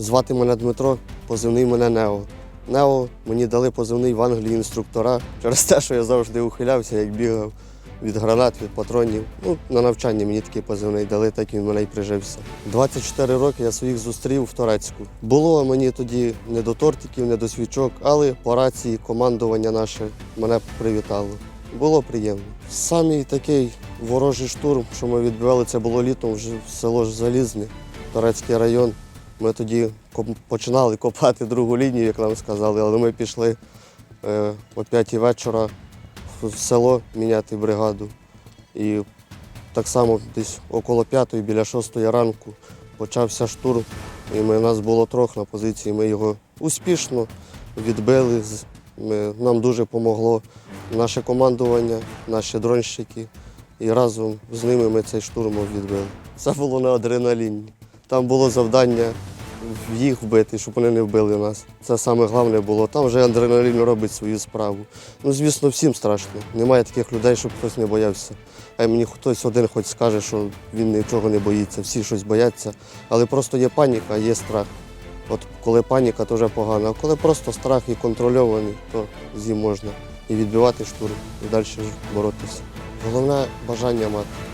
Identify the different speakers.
Speaker 1: Звати мене Дмитро, позивний мене Нео. Нео мені дали позивний в Англії інструктора через те, що я завжди ухилявся, як бігав від гранат, від патронів. Ну, на навчання мені такий позивний дали, так він мене й прижився. 24 роки я своїх зустрів в Турецьку. Було мені тоді не до тортиків, не до свічок, але по рації командування наше мене привітало. Було приємно. Самий такий ворожий штурм, що ми відбивали, це було літом вже в село Залізне, Турецький район. Ми тоді починали копати другу лінію, як нам сказали, але ми пішли е, о 5 вечора в село міняти бригаду. І так само десь около п'ятої, біля шостої ранку почався штурм. І ми, нас було трьох на позиції. Ми його успішно відбили. Ми, нам дуже допомогло наше командування, наші дронщики. І разом з ними ми цей штурм відбили. Це було на адреналіні. Там було завдання їх вбити, щоб вони не вбили нас. Це саме головне було. Там вже адреналін робить свою справу. Ну, звісно, всім страшно. Немає таких людей, щоб хтось не боявся. А мені хтось один хоч скаже, що він нічого не боїться, всі щось бояться. Але просто є паніка, є страх. От коли паніка, то вже погано. А коли просто страх і контрольований, то з ним можна і відбивати штурм, і далі боротися. Головне бажання мати.